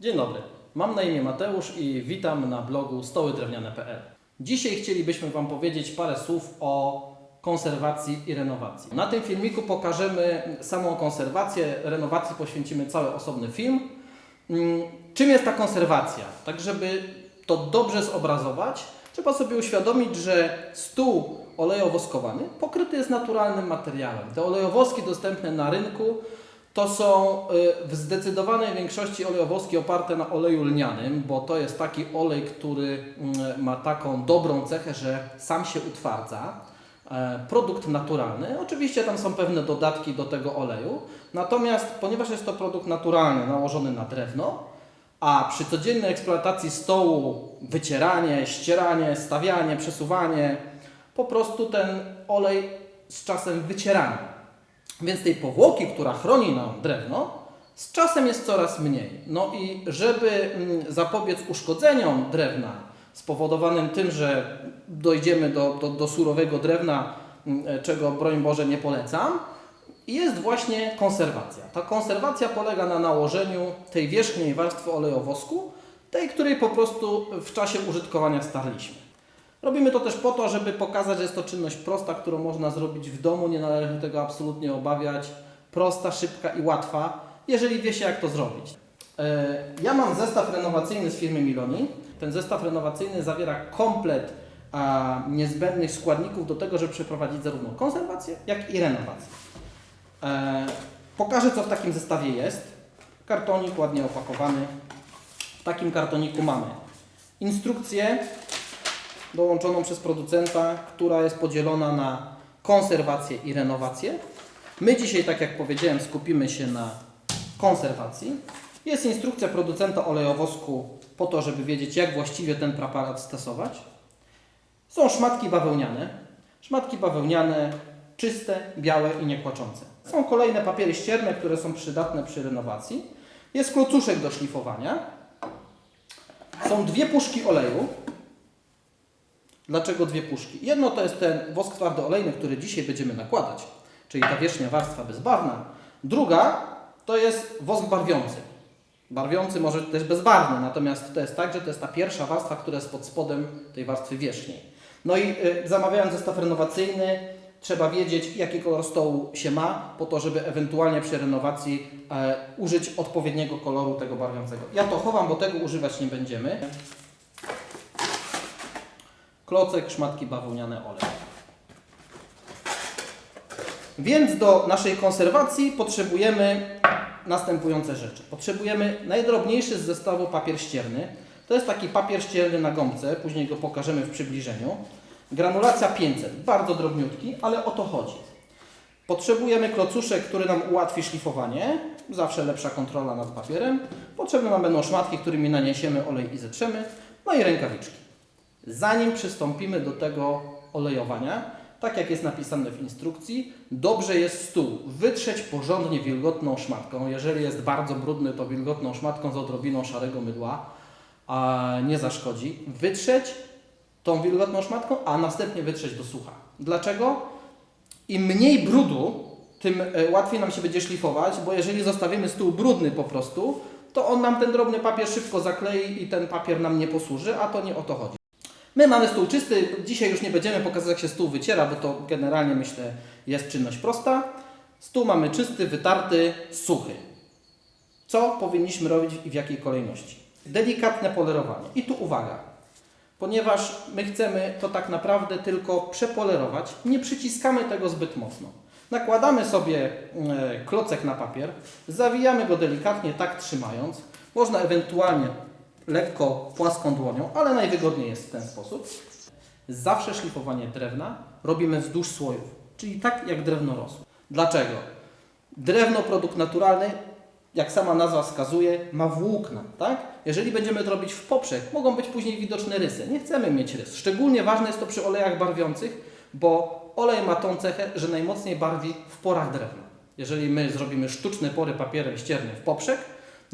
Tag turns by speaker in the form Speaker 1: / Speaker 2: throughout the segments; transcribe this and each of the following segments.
Speaker 1: Dzień dobry, mam na imię Mateusz i witam na blogu stołydrewniane.pl. Dzisiaj chcielibyśmy Wam powiedzieć parę słów o konserwacji i renowacji. Na tym filmiku pokażemy samą konserwację, renowacji poświęcimy cały osobny film. Mm, Czym jest ta konserwacja? Tak, żeby to dobrze zobrazować, trzeba sobie uświadomić, że stół olejowoskowany pokryty jest naturalnym materiałem. Te olejowoski dostępne na rynku to są y, w zdecydowanej większości olejowoski oparte na oleju lnianym, bo to jest taki olej, który mm, ma taką dobrą cechę, że sam się utwardza. E, Produkt naturalny. Oczywiście tam są pewne dodatki do tego oleju, natomiast ponieważ jest to produkt naturalny, nałożony na drewno, a przy codziennej eksploatacji stołu wycieranie, ścieranie, stawianie, przesuwanie, po prostu ten olej z czasem wycieramy. Więc tej powłoki, która chroni nam drewno, z czasem jest coraz mniej. No i żeby mm, zapobiec uszkodzeniom drewna spowodowanym tym, że dojdziemy do, do, do surowego drewna, mm, czego broń Boże nie polecam, jest właśnie konserwacja. Ta konserwacja polega na nałożeniu tej wierzchniej warstwy olejowosku, tej, której po prostu w czasie użytkowania starliśmy. Robimy to też po to, żeby pokazać, że jest to czynność prosta, którą można zrobić w domu, nie należy tego absolutnie obawiać. Prosta, szybka i łatwa, jeżeli wie się jak to zrobić. E, Ja mam zestaw renowacyjny z firmy Miloni. Ten zestaw renowacyjny zawiera komplet niezbędnych składników do tego, żeby przeprowadzić zarówno konserwację, jak i renowację. E, Pokażę, co w takim zestawie jest. Kartonik ładnie opakowany. W takim kartoniku mamy instrukcję dołączoną przez producenta, która jest podzielona na konserwację i renowację. My dzisiaj, tak jak powiedziałem, skupimy się na konserwacji. Jest instrukcja producenta olejowosku po to, żeby wiedzieć, jak właściwie ten preparat stosować. Są szmatki bawełniane. Szmatki bawełniane czyste, białe i niekłaczące. Są kolejne papiery ścierne, które są przydatne przy renowacji. Jest klocuszek do szlifowania. Są dwie puszki oleju. Dlaczego dwie puszki? Jedno to jest ten wosk twardoolejny, który dzisiaj będziemy nakładać, czyli ta wierzchnia warstwa bezbarwna. Druga to jest wosk barwiący. Barwiący może też bezbarwny, natomiast to jest tak, że to jest ta pierwsza warstwa, która jest pod spodem tej warstwy wierzchniej. No i y, zamawiając zestaw renowacyjny, trzeba wiedzieć, jaki kolor stołu się ma, po to, żeby ewentualnie przy renowacji e, użyć odpowiedniego koloru tego barwiącego. Ja to chowam, bo tego używać nie będziemy. Klocek, szmatki bawełniane, olej. Więc do naszej konserwacji potrzebujemy następujące rzeczy. Potrzebujemy najdrobniejszy z zestawu papier ścierny. To jest taki papier ścierny na gąbce, później go pokażemy w przybliżeniu. Granulacja 500, bardzo drobniutki, ale o to chodzi. Potrzebujemy klocuszek, który nam ułatwi szlifowanie, zawsze lepsza kontrola nad papierem. Potrzebne nam będą szmatki, którymi naniesiemy olej i zetrzemy, no i rękawiczki. Zanim przystąpimy do tego olejowania, tak jak jest napisane w instrukcji, dobrze jest stół wytrzeć porządnie wilgotną szmatką. Jeżeli jest bardzo brudny, to wilgotną szmatką z odrobiną szarego mydła a nie zaszkodzi. Wytrzeć tą wilgotną szmatką, a następnie wytrzeć do sucha. Dlaczego? Im mniej brudu, tym e, łatwiej nam się będzie szlifować, bo jeżeli zostawimy stół brudny po prostu, to on nam ten drobny papier szybko zaklei i ten papier nam nie posłuży, a to nie o to chodzi. My mamy stół czysty, dzisiaj już nie będziemy pokazywać jak się stół wyciera, bo to generalnie myślę jest czynność prosta. Stół mamy czysty, wytarty, suchy. Co powinniśmy robić i w jakiej kolejności? Delikatne polerowanie. I tu uwaga, ponieważ my chcemy to tak naprawdę tylko przepolerować, nie przyciskamy tego zbyt mocno. Nakładamy sobie e, klocek na papier, zawijamy go delikatnie, tak trzymając. Można ewentualnie lekko płaską dłonią, ale najwygodniej jest w ten sposób. Zawsze szlifowanie drewna robimy wzdłuż słojów, czyli tak jak drewno rosło. Dlaczego? Drewno, produkt naturalny, jak sama nazwa wskazuje, ma włókna, tak? Jeżeli będziemy to robić w poprzek, mogą być później widoczne rysy. Nie chcemy mieć rys. Szczególnie ważne jest to przy olejach barwiących, bo olej ma tą cechę, że najmocniej barwi w porach drewna. Jeżeli my zrobimy sztuczne pory papierem ściernym w poprzek,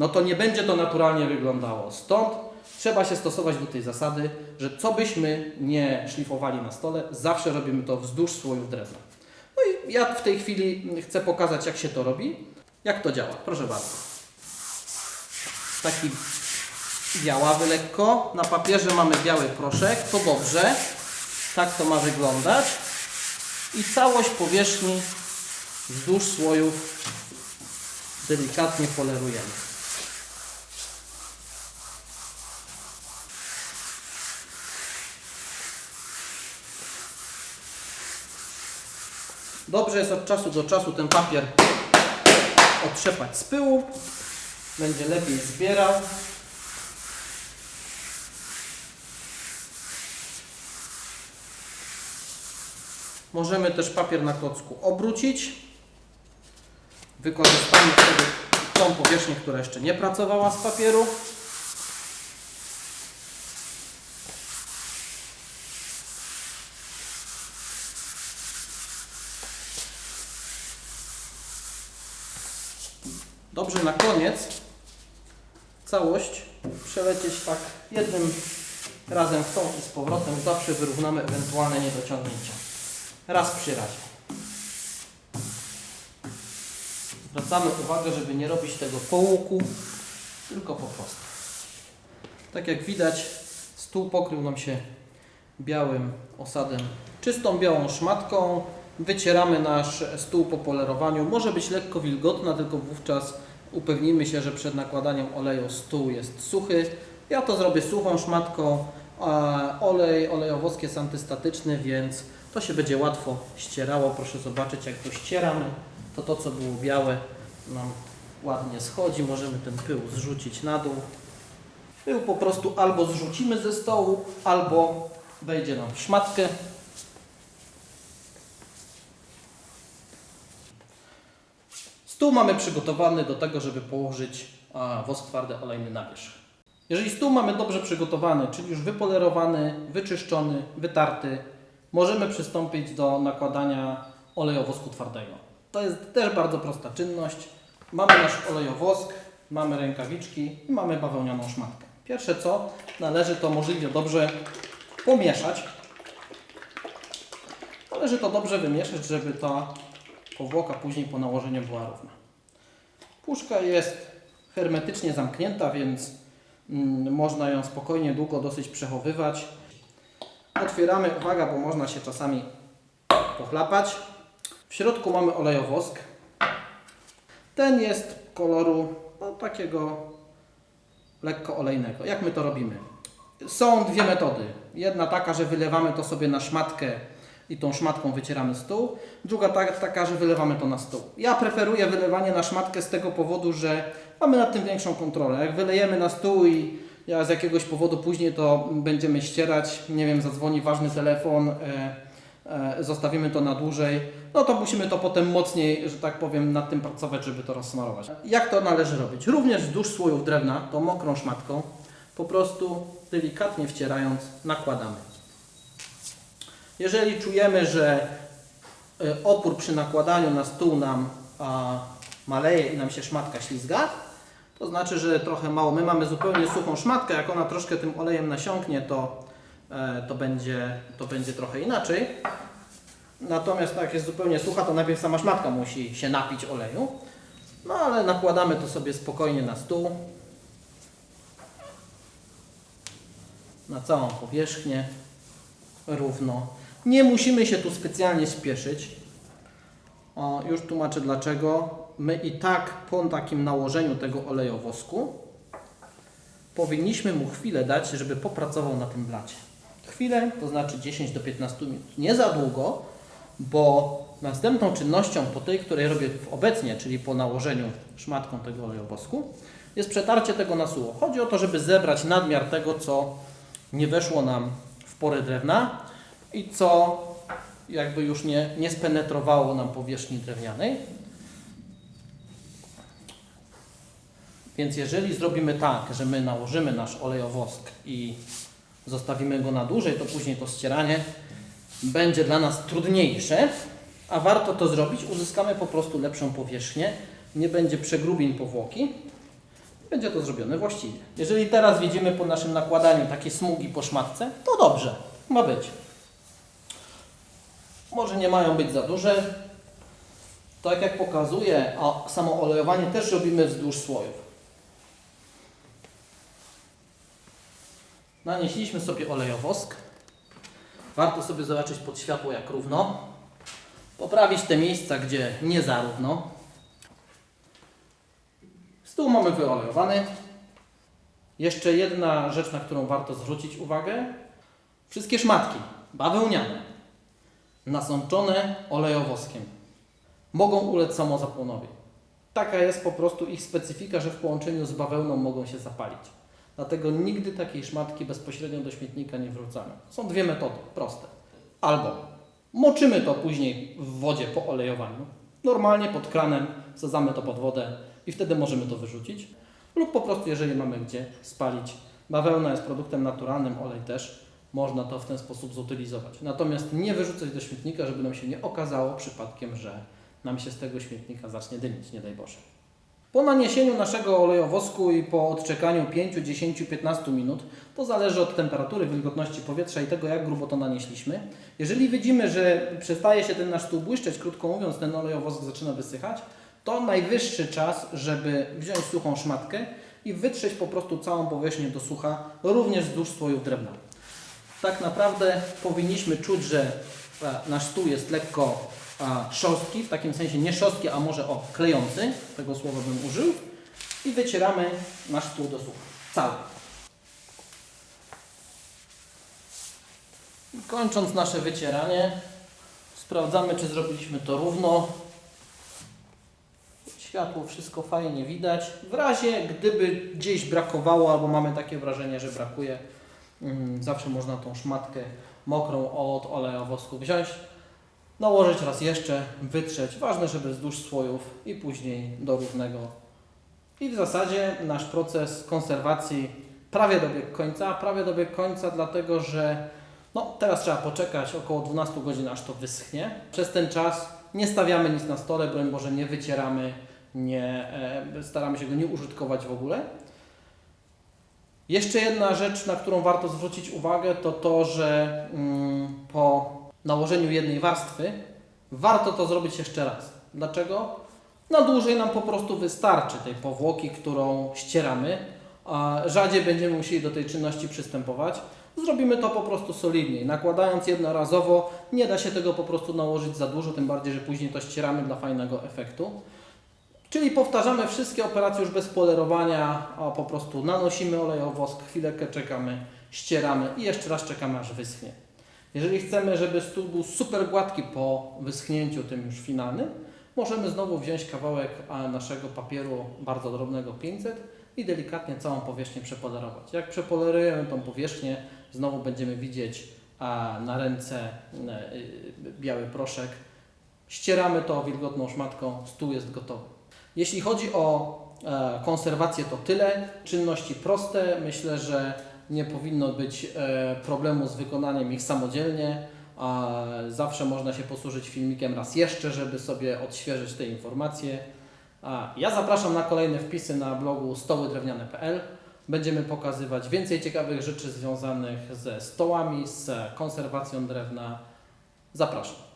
Speaker 1: no to nie będzie to naturalnie wyglądało. Stąd trzeba się stosować do tej zasady, że co byśmy nie szlifowali na stole, zawsze robimy to wzdłuż słojów drewna. No i ja w tej chwili chcę pokazać, jak się to robi, jak to działa. Proszę bardzo. taki białawy lekko. Na papierze mamy biały proszek, to dobrze. Tak to ma wyglądać. I całość powierzchni wzdłuż słojów delikatnie polerujemy. Dobrze jest od czasu do czasu ten papier otrzepać z pyłu. Będzie lepiej zbierał. Możemy też papier na klocku obrócić. Wykorzystamy wtedy tą powierzchnię, która jeszcze nie pracowała z papieru. Dobrze na koniec całość przelecieć tak jednym razem w tą i z powrotem. Zawsze wyrównamy ewentualne niedociągnięcia. Raz przy razie. Zwracamy uwagę, żeby nie robić tego po łuku, tylko po prostu. Tak jak widać, stół pokrył nam się białym osadem, czystą białą szmatką. Wycieramy nasz stół po polerowaniu. Może być lekko wilgotna, tylko wówczas upewnimy się, że przed nakładaniem oleju stół jest suchy. Ja to zrobię suchą szmatką. a Olej, olejowosk jest antystatyczny, więc to się będzie łatwo ścierało. Proszę zobaczyć, jak to ścieramy, to to, co było białe, nam ładnie schodzi. Możemy ten pył zrzucić na dół. Pył po prostu albo zrzucimy ze stołu, albo wejdzie nam w szmatkę. Stół mamy przygotowany do tego, żeby położyć wosk twardy olejny na wierzch. Jeżeli stół mamy dobrze przygotowany, czyli już wypolerowany, wyczyszczony, wytarty, możemy przystąpić do nakładania olejowosku twardego. To jest też bardzo prosta czynność. Mamy nasz olejowosk, mamy rękawiczki i mamy bawełnianą szmatkę. Pierwsze co, należy to możliwie dobrze pomieszać. Należy to dobrze wymieszać, żeby ta powłoka później po nałożeniu była równa. Puszka jest hermetycznie zamknięta, więc mm, można ją spokojnie, długo dosyć przechowywać. Otwieramy, uwaga, bo można się czasami pochlapać. W środku mamy olejowosk. Ten jest koloru no, takiego lekko olejnego. Jak my to robimy? Są dwie metody. Jedna taka, że wylewamy to sobie na szmatkę i tą szmatką wycieramy stół. Druga ta, taka, że wylewamy to na stół. Ja preferuję wylewanie na szmatkę z tego powodu, że mamy nad tym większą kontrolę. Jak wylejemy na stół i ja z jakiegoś powodu później to będziemy ścierać, nie wiem, zadzwoni ważny telefon, e, e, zostawimy to na dłużej, no to musimy to potem mocniej, że tak powiem, nad tym pracować, żeby to rozsmarować. Jak to należy robić? Również wzdłuż słojów drewna, tą mokrą szmatką, po prostu delikatnie wcierając, nakładamy. Jeżeli czujemy, że y, opór przy nakładaniu na stół nam maleje i nam się szmatka ślizga, to znaczy, że trochę mało. My mamy zupełnie suchą szmatkę, jak ona troszkę tym olejem nasiąknie, to, e, to, będzie, to będzie trochę inaczej. Natomiast jak jest zupełnie sucha, to najpierw sama szmatka musi się napić oleju. No ale nakładamy to sobie spokojnie na stół. Na całą powierzchnię. Równo. Nie musimy się tu specjalnie spieszyć. O, już tłumaczę dlaczego. My i tak po takim nałożeniu tego olejowosku powinniśmy mu chwilę dać, żeby popracował na tym blacie. Chwilę, to znaczy 10 do 15 minut. Nie za długo, bo następną czynnością po tej, której robię obecnie, czyli po nałożeniu szmatką tego olejowosku, jest przetarcie tego na suło. Chodzi o to, żeby zebrać nadmiar tego, co nie weszło nam w porę drewna i co jakby już nie, nie spenetrowało nam powierzchni drewnianej. Więc jeżeli zrobimy tak, że my nałożymy nasz olejowosk i zostawimy go na dłużej, to później to ścieranie będzie dla nas trudniejsze, a warto to zrobić, uzyskamy po prostu lepszą powierzchnię, nie będzie przegrubień powłoki, będzie to zrobione właściwie. Jeżeli teraz widzimy po naszym nakładaniu takie smugi po szmatce, to dobrze, ma być. Może nie mają być za duże. Tak jak pokazuje, a samo olejowanie też robimy wzdłuż słojów. Nanieśliśmy sobie olejowosk. Warto sobie zobaczyć pod światło jak równo. Poprawić te miejsca, gdzie nie za równo. Stół mamy wyolejowany. Jeszcze jedna rzecz, na którą warto zwrócić uwagę. Wszystkie szmatki bawełniane, nasączone olejowoskiem, mogą ulec samozapłonowi. Taka jest po prostu ich specyfika, że w połączeniu z bawełną mogą się zapalić. Dlatego nigdy takiej szmatki bezpośrednio do śmietnika nie wrzucamy. Są dwie metody, proste. Albo moczymy to później w wodzie po olejowaniu, normalnie pod kranem, sadzamy to pod wodę i wtedy możemy to wyrzucić. Lub po prostu, jeżeli mamy gdzie spalić. Bawełna jest produktem naturalnym, olej też. Można to w ten sposób zutylizować. Natomiast nie wyrzucać do śmietnika, żeby nam się nie okazało przypadkiem, że nam się z tego śmietnika zacznie dymić, nie daj Boże. Po naniesieniu naszego olejowosku i po odczekaniu 5, 10, 15 minut, to zależy od temperatury, wilgotności powietrza i tego, jak grubo to nanieśliśmy. Jeżeli widzimy, że przestaje się ten nasz stół błyszczeć, krótko mówiąc, ten olejowosk zaczyna wysychać, to najwyższy czas, żeby wziąć suchą szmatkę i wytrzeć po prostu całą powierzchnię do sucha, również wzdłuż słojów drewna. Tak naprawdę powinniśmy czuć, że e, nasz stół jest lekko a, szorstki, w takim sensie nie szorstki, a może o klejący, tego słowa bym użył, i wycieramy nasz stół do sucha. Cały. Kończąc nasze wycieranie, sprawdzamy, czy zrobiliśmy to równo. Światło, wszystko fajnie widać. W razie, gdyby gdzieś brakowało, albo mamy takie wrażenie, że brakuje, zawsze można tą szmatkę mokrą od olejowosku wziąć, nałożyć raz jeszcze, wytrzeć. Ważne, żeby wzdłuż słojów i później do równego. I w zasadzie nasz proces konserwacji prawie dobiegł końca. Prawie dobiegł końca, dlatego że no, teraz trzeba poczekać około 12 godzin, aż to wyschnie. Przez ten czas nie stawiamy nic na stole, broń Boże, nie wycieramy, nie, e, staramy się go nie użytkować w ogóle. Jeszcze jedna rzecz, na którą warto zwrócić uwagę, to to, że mm, po nałożeniu jednej warstwy warto to zrobić jeszcze raz. Dlaczego? Na dłużej nam po prostu wystarczy tej powłoki, którą ścieramy, a rzadziej będziemy musieli do tej czynności przystępować. Zrobimy to po prostu solidniej. Nakładając jednorazowo, nie da się tego po prostu nałożyć za dużo, tym bardziej, że później to ścieramy dla fajnego efektu. Czyli powtarzamy wszystkie operacje już bez polerowania, a po prostu nanosimy olejowosk, chwileczkę czekamy, ścieramy i jeszcze raz czekamy aż wyschnie. Jeżeli chcemy, żeby stół był super gładki po wyschnięciu tym już finalnym, możemy znowu wziąć kawałek a, naszego papieru bardzo drobnego 500 i delikatnie całą powierzchnię przepolerować. Jak przepolerujemy tą powierzchnię, znowu będziemy widzieć a, na ręce e, biały proszek. Ścieramy to wilgotną szmatką, stół jest gotowy. Jeśli chodzi o e, konserwację, to tyle. Czynności proste. Myślę, że nie powinno być e, problemu z wykonaniem ich samodzielnie. Zawsze można się posłużyć filmikiem raz jeszcze, żeby sobie odświeżyć te informacje. Ja zapraszam na kolejne wpisy na blogu stołydrewniane.pl. Będziemy pokazywać więcej ciekawych rzeczy związanych ze stołami, z konserwacją drewna. Zapraszam.